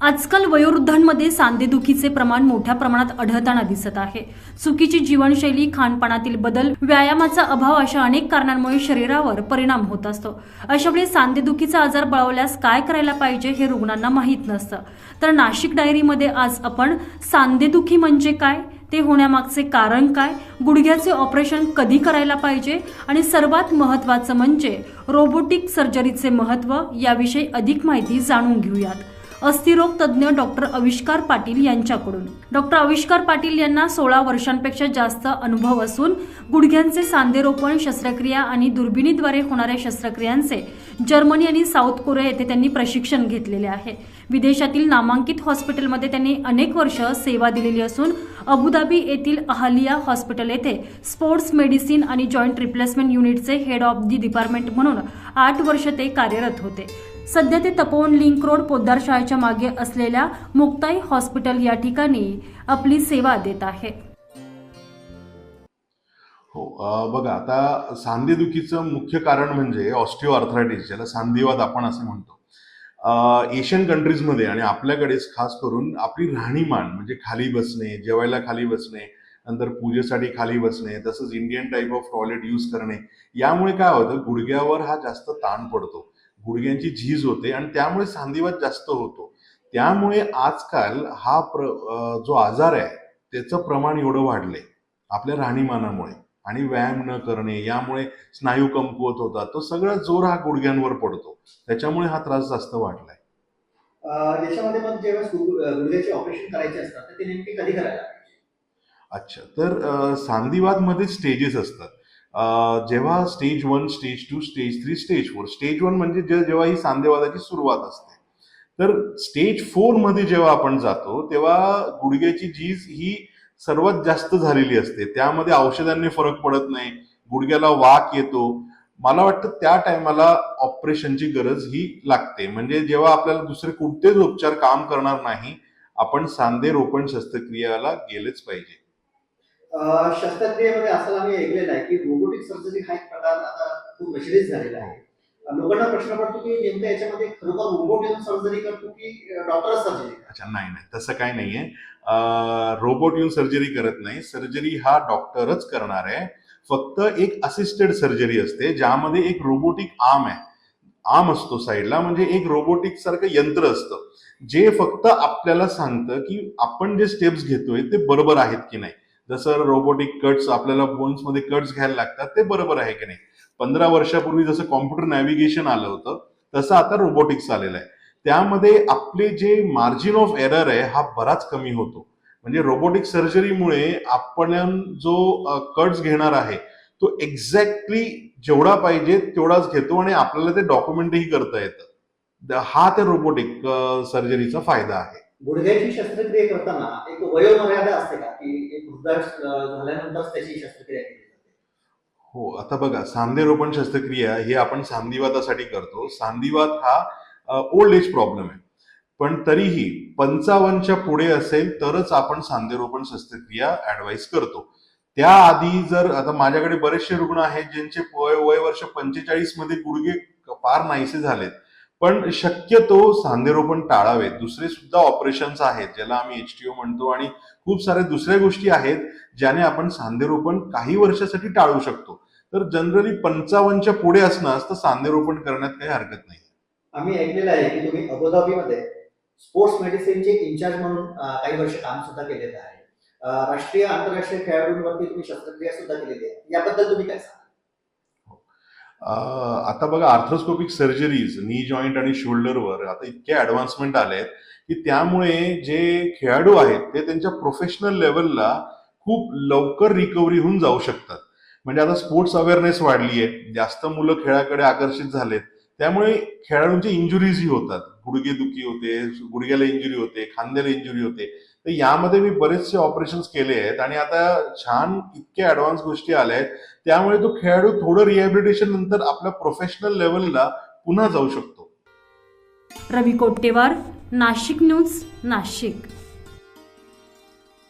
आजकाल वयोवृद्धांमध्ये सांधेदुखीचे प्रमाण मोठ्या प्रमाणात आढळताना दिसत आहे. चुकीची जीवनशैली खानपानातील बदल व्यायामाचा अभाव अशा अनेक कारणांमुळे शरीरावर परिणाम होत असतो. अशा वेळी सांधेदुखीचा आजार बळवल्यास काय करायला पाहिजे हे रुग्णांना माहीत नसतं. तर नाशिक डायरीमध्ये आज आपण सांधेदुखी म्हणजे काय ते होण्यामागचे कारण काय गुडघ्याचे ऑपरेशन कधी करायला पाहिजे आणि सर्वात महत्त्वाचं म्हणजे रोबोटिक सर्जरीचे महत्त्व याविषयी अधिक माहिती जाणून घेऊयात. अस्थिरोग तज्ज्ञ डॉक्टर आविष्कार पाटील यांच्याकडून. डॉक्टर आविष्कार पाटील यांना सोळा वर्षांपेक्षा जास्त अनुभव असून गुडघ्यांचे सांधेरोपण शस्त्रक्रिया आणि दुर्बिणीद्वारे होणाऱ्या शस्त्रक्रियांचे जर्मनी आणि साऊथ कोरिया येथे त्यांनी प्रशिक्षण घेतलेले आहे. विदेशातील नामांकित हॉस्पिटलमध्ये त्यांनी अनेक वर्ष सेवा दिलेली असून अबुधाबी येथील अहलिया हॉस्पिटल येथे स्पोर्ट्स मेडिसिन आणि जॉईंट रिप्लेसमेंट युनिटचे हेड ऑफ दी डिपार्टमेंट म्हणून आठ वर्ष ते कार्यरत होते. सध्या ते तपोवन लिंक रोड पोद्दार शाळेच्या मागे असलेल्या मुक्ताई हॉस्पिटल या ठिकाणी आपली सेवा देत आहे. हो बघा आता सांधेदुखीचं मुख्य कारण म्हणजे ऑस्टिओ आर्थरायटिस ज्याला सांधेवाद आपण असं म्हणतो. एशियन कंट्रीजमध्ये आणि आपल्याकडेच खास करून आपली राहणीमान म्हणजे खाली बसणे जेवायला खाली बसणे नंतर पूजेसाठी खाली बसणे तसंच Indian type of toilet use करणे यामुळे काय होतं गुडघ्यावर हा जास्त ताण पडतो. गुडघ्यांची झीज होते आणि त्यामुळे सांधिवात जास्त होतो. त्यामुळे आजकाल हा प्र जो आजार आहे त्याचं प्रमाण एवढं वाढलंय आपल्या राहणीमानामुळे. आणि व्यायाम न करणे यामुळे स्नायू कमकुवत होतात. तो सगळा जोर हा गुडघ्यांवर पडतो. त्याच्यामुळे हा त्रास जास्त वाढलाय. देशामध्ये मग जेव्हा गुडघ्याचे ऑपरेशन करायचे असतात ते नेमके कधी करायला अच्छा. तर सांधिवातमध्ये स्टेजेस असतात. जेव्हा stage one stage two stage three stage four stage one म्हणजे जे- जेव्हा ही सांधेवादाची सुरुवात असते. तर स्टेज फोरमध्ये जेव्हा आपण जातो तेव्हा गुडघ्याची झीज ही सर्वात जास्त झालेली असते. त्यामध्ये औषधांनी फरक पडत नाही. गुडघ्याला वाक येतो. मला वाटतं त्या टायमाला ऑपरेशनची गरज ही लागते. म्हणजे जेव्हा आपल्याला दुसरे कुठतेच उपचार काम करणार नाही आपण सांधे रोपण शस्त्रक्रियाला गेलेच पाहिजे. शस्त्रक्रियेमध्ये असं आम्ही ऐकलेलं आहे की रोबोटिक सर्जरी हा एक प्रकार आता खूप प्रचलित झालेला आहे. लोकांना प्रश्न पडतो की नेमकं याच्यामध्ये खरोखर रोबोट येऊन सर्जरी करतो की डॉक्टरच सर्जरी अच्छा नाही नाही तसं काही नाहीये. रोबोट येऊन सर्जरी करत नाही. सर्जरी हा डॉक्टरच करणार आहे. फक्त एक असिस्टेड सर्जरी असते ज्यामध्ये एक रोबोटिक आर्म आहे. आर्म असतो साईडला म्हणजे एक रोबोटिक सारखं यंत्र असतं. जे फक्त आपल्याला सांगतं की आपण जे स्टेप्स घेतोय ते बरोबर आहेत की नाही. जसं रोबोटिक कट्स आपल्याला बोन्समध्ये कट्स घ्यायला लागतात ते बरोबर आहे की नाही? पंधरा वर्षापूर्वी जसं कॉम्प्युटर नॅव्हिगेशन आलं होतं तसं आता रोबोटिक्स आलेलं आहे. त्यामध्ये आपले जे मार्जिन ऑफ एरर आहे हा बराच कमी होतो. म्हणजे रोबोटिक सर्जरीमुळे आपण जो कट्स घेणार आहे तो एक्झॅक्टली जेवढा पाहिजे तेवढाच घेतो आणि आपल्याला ते डॉक्युमेंटही करता येतं. हा त्या रोबोटिक सर्जरीचा फायदा आहे. गुडघ्याची शस्त्रक्रिया करताना एक वयोमर्यादा असते का? की एक झाल्यानंतरच त्याची शस्त्रक्रिया केली हो आता बघा सांधेरोपण शस्त्रक्रिया हे आपण सांधिवातासाठी करतो. सांधिवात हा ओल्ड एज प्रॉब्लेम आहे. पण तरीही पंचावन्नच्या पुढे असेल तरच आपण सांधेरोपण शस्त्रक्रिया ऍडवाईस करतो. त्याआधी जर आता माझ्याकडे बरेचसे रुग्ण आहेत ज्यांचे वय वय वर्ष पंचेचाळीसमध्ये गुडघे फार नाहीसे झालेत. पण शक्यतो सांधेरोपण टाळावेत. दुसरे सुद्धा ऑपरेशन्स आहेत ज्याला आम्ही एच टी ओ म्हणतो आणि खूप साऱ्या दुसऱ्या गोष्टी आहेत ज्याने आपण सांधेरोपण काही वर्षासाठी टाळू शकतो. तर जनरली पंचावन्नच्या पुढे असणार तर सांधेरोपण करण्यात काही हरकत नाही. आम्ही ऐकलेलं आहे की तुम्ही अबुधाबीमध्ये स्पोर्ट्स मेडिसिनचे इंचार्ज म्हणून काही वर्ष काम सुद्धा केलेलं आहे. राष्ट्रीय आंतरराष्ट्रीय खेळाडूंवरती तुम्ही शस्त्रक्रिया सुद्धा केलेली आहे. याबद्दल तुम्ही काय सांगा आता बघा आर्थ्रोस्कोपिक सर्जरीज नी जॉईंट आणि शोल्डरवर आता इतके ऍडव्हान्समेंट आले आहेत की त्यामुळे जे खेळाडू आहेत ते त्यांच्या प्रोफेशनल लेवलला खूप लवकर रिकव्हरी होऊन जाऊ शकतात. म्हणजे आता स्पोर्ट्स अवेअरनेस वाढली आहे जास्त मुलं खेळाकडे आकर्षित झालेत. त्यामुळे खेळाडूंची इंजुरीजही होतात. गुडघे दुखी होते गुडघ्याला इंजुरी होते खांद्याला इंजुरी होते. तर यामध्ये मी बरेचसे ऑपरेशन्स केले आहेत आणि आता छान इतके ऍडव्हान्स गोष्टी आल्या आहेत. त्यामुळे तो खेळाडू थोडं रिहॅबिलिटेशन नंतर आपल्या प्रोफेशनल लेवलला पुन्हा जाऊ शकतो. रवी कोट्टेवार नाशिक न्यूज नाशिक.